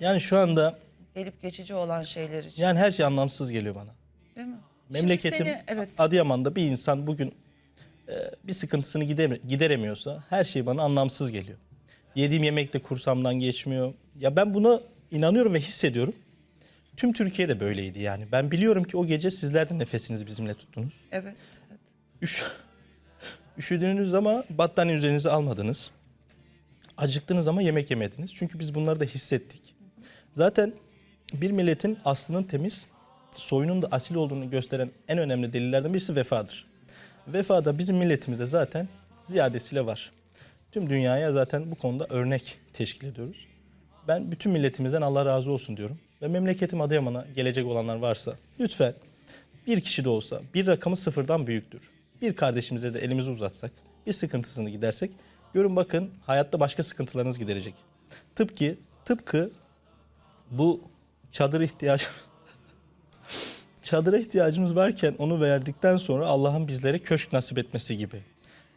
Yani şu anda Gelip geçici olan şeyler için. yani her şey anlamsız geliyor bana. Değil mi? Memleketim seni- evet. Adıyaman'da bir insan bugün e, bir sıkıntısını gideme- gideremiyorsa her şey bana anlamsız geliyor. Yediğim yemek de kursamdan geçmiyor. Ya ben buna inanıyorum ve hissediyorum. Tüm Türkiye de böyleydi yani. Ben biliyorum ki o gece sizler de nefesinizi bizimle tuttunuz. Evet. evet. Üş, üşüdünüz ama battaniye üzerinize almadınız. Acıktınız ama yemek yemediniz. Çünkü biz bunları da hissettik. Zaten bir milletin aslının temiz, soyunun da asil olduğunu gösteren en önemli delillerden birisi vefadır. Vefa da bizim milletimizde zaten ziyadesiyle var. Tüm dünyaya zaten bu konuda örnek teşkil ediyoruz. Ben bütün milletimizden Allah razı olsun diyorum. Ve memleketim Adıyaman'a gelecek olanlar varsa lütfen bir kişi de olsa bir rakamı sıfırdan büyüktür. Bir kardeşimize de elimizi uzatsak, bir sıkıntısını gidersek görün bakın hayatta başka sıkıntılarınız giderecek. Tıpkı tıpkı bu çadır ihtiyaç çadıra ihtiyacımız varken onu verdikten sonra Allah'ın bizlere köşk nasip etmesi gibi.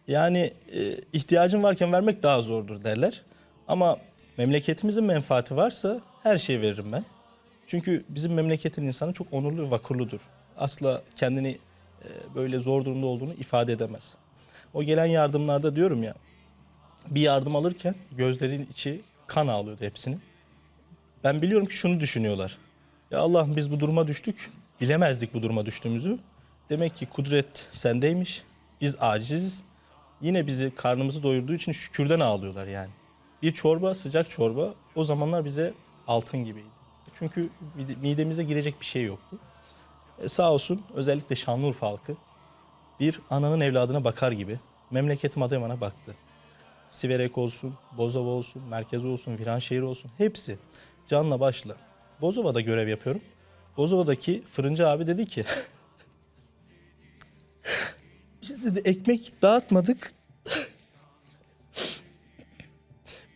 Yani e, ihtiyacın varken vermek daha zordur derler. Ama memleketimizin menfaati varsa her şeyi veririm ben. Çünkü bizim memleketin insanı çok onurlu ve vakurludur. Asla kendini e, böyle zor durumda olduğunu ifade edemez. O gelen yardımlarda diyorum ya, bir yardım alırken gözlerin içi kan ağlıyordu hepsinin. Ben biliyorum ki şunu düşünüyorlar. Ya Allah'ım biz bu duruma düştük. Bilemezdik bu duruma düştüğümüzü. Demek ki kudret sendeymiş. Biz aciziz. Yine bizi karnımızı doyurduğu için şükürden ağlıyorlar yani. Bir çorba, sıcak çorba o zamanlar bize altın gibiydi. Çünkü mide- midemize girecek bir şey yoktu. E sağ olsun özellikle Şanlıurfa halkı bir ananın evladına bakar gibi memleketim Adıyaman'a baktı. Siverek olsun, Bozova olsun, Merkez olsun, Viranşehir olsun hepsi canla başla. Bozova'da görev yapıyorum. Bozova'daki fırıncı abi dedi ki biz dedi ekmek dağıtmadık.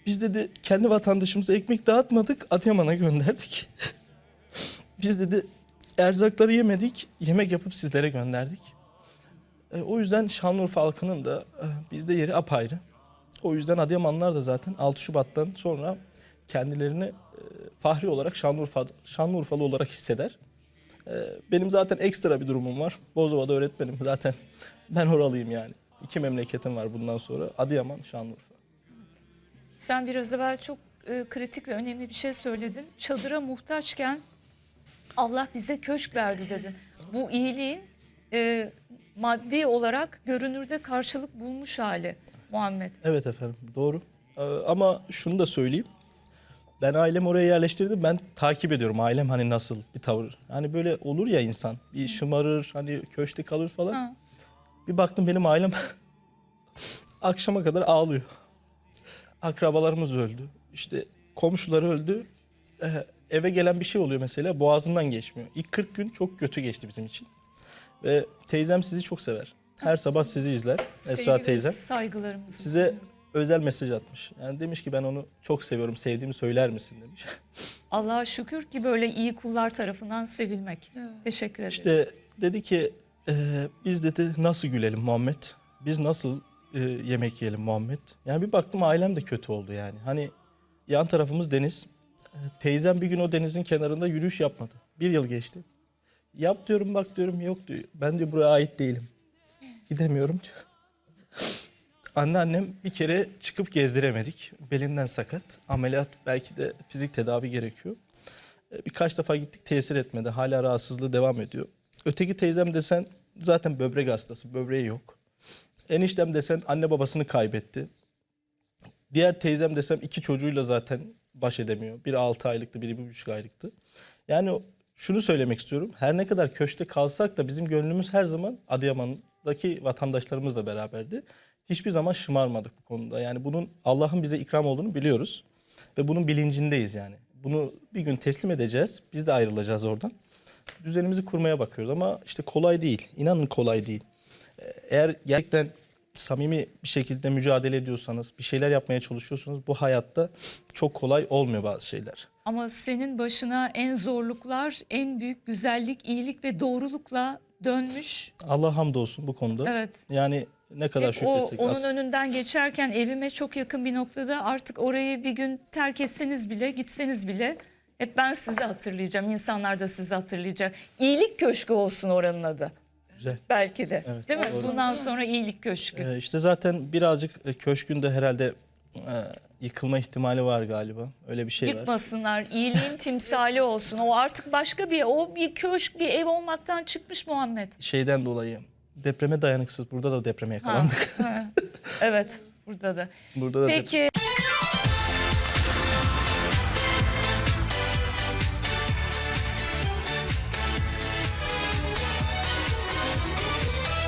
Biz dedi kendi vatandaşımıza ekmek dağıtmadık, Adıyaman'a gönderdik. Biz dedi erzakları yemedik, yemek yapıp sizlere gönderdik. E, o yüzden Şanlıurfa halkının da e, bizde yeri apayrı. O yüzden Adıyamanlılar da zaten 6 Şubat'tan sonra kendilerini fahri olarak Şanlıurfa, Şanlıurfalı olarak hisseder. E, benim zaten ekstra bir durumum var. Bozova'da öğretmenim zaten. Ben oralıyım yani. İki memleketim var bundan sonra. Adıyaman, Şanlıurfa. Sen biraz evvel çok e, kritik ve önemli bir şey söyledin. Çadıra muhtaçken Allah bize köşk verdi dedin. Bu iyiliğin e, maddi olarak görünürde karşılık bulmuş hali Muhammed. Evet efendim doğru. Ee, ama şunu da söyleyeyim. Ben ailemi oraya yerleştirdim. Ben takip ediyorum ailem hani nasıl bir tavır. Hani böyle olur ya insan. Bir şımarır, hani köşte kalır falan. Ha. Bir baktım benim ailem akşama kadar ağlıyor. Akrabalarımız öldü. İşte komşuları öldü. Ee, eve gelen bir şey oluyor mesela boğazından geçmiyor. İlk 40 gün çok kötü geçti bizim için. Ve teyzem sizi çok sever. Her sabah sizi izler. Esra Sevgi ve teyzem. Saygılarımızı. Size özel mesaj atmış. Yani demiş ki ben onu çok seviyorum, sevdiğimi söyler misin demiş. Allah'a şükür ki böyle iyi kullar tarafından sevilmek. Teşekkür ederim. İşte dedi ki e, biz dedi nasıl gülelim Muhammed? Biz nasıl e, yemek yiyelim Muhammed? Yani bir baktım ailem de kötü oldu yani. Hani yan tarafımız deniz. E, Teyzem bir gün o denizin kenarında yürüyüş yapmadı. Bir yıl geçti. Yap diyorum bak diyorum yok diyor. Ben diyor buraya ait değilim. Gidemiyorum diyor. Anneannem bir kere çıkıp gezdiremedik. Belinden sakat. Ameliyat belki de fizik tedavi gerekiyor. E, Birkaç defa gittik tesir etmedi. Hala rahatsızlığı devam ediyor. Öteki teyzem desen zaten böbrek hastası. Böbreği yok. Eniştem desen anne babasını kaybetti. Diğer teyzem desem iki çocuğuyla zaten baş edemiyor. Biri 6 aylıktı, biri bir buçuk aylıktı. Yani şunu söylemek istiyorum. Her ne kadar köşte kalsak da bizim gönlümüz her zaman Adıyaman'daki vatandaşlarımızla beraberdi. Hiçbir zaman şımarmadık bu konuda. Yani bunun Allah'ın bize ikram olduğunu biliyoruz. Ve bunun bilincindeyiz yani. Bunu bir gün teslim edeceğiz. Biz de ayrılacağız oradan. Düzenimizi kurmaya bakıyoruz ama işte kolay değil. İnanın kolay değil. Ee, Eğer gerçekten samimi bir şekilde mücadele ediyorsanız, bir şeyler yapmaya çalışıyorsanız bu hayatta çok kolay olmuyor bazı şeyler. Ama senin başına en zorluklar, en büyük güzellik, iyilik ve doğrulukla dönmüş. Allah hamdolsun bu konuda. Evet. Yani Ne kadar Hep o, şükretsek onun az. önünden geçerken evime çok yakın bir noktada artık orayı bir gün terk etseniz bile gitseniz bile hep ben sizi hatırlayacağım. İnsanlar da sizi hatırlayacak. İyilik köşkü olsun oranın adı. Güzel. Belki de. Evet, Değil mi? doğru. Bundan sonra iyilik köşkü. Ee, işte zaten birazcık e, köşkün de herhalde e, yıkılma ihtimali var galiba. Öyle bir şey var. Yıkmasınlar. iyiliğin timsali olsun. O artık başka bir o bir köşk, bir ev olmaktan çıkmış Muhammed. Şeyden dolayı depreme dayanıksız. Burada da depreme yakalandık. Ha, ha. Evet, burada da. Burada da Peki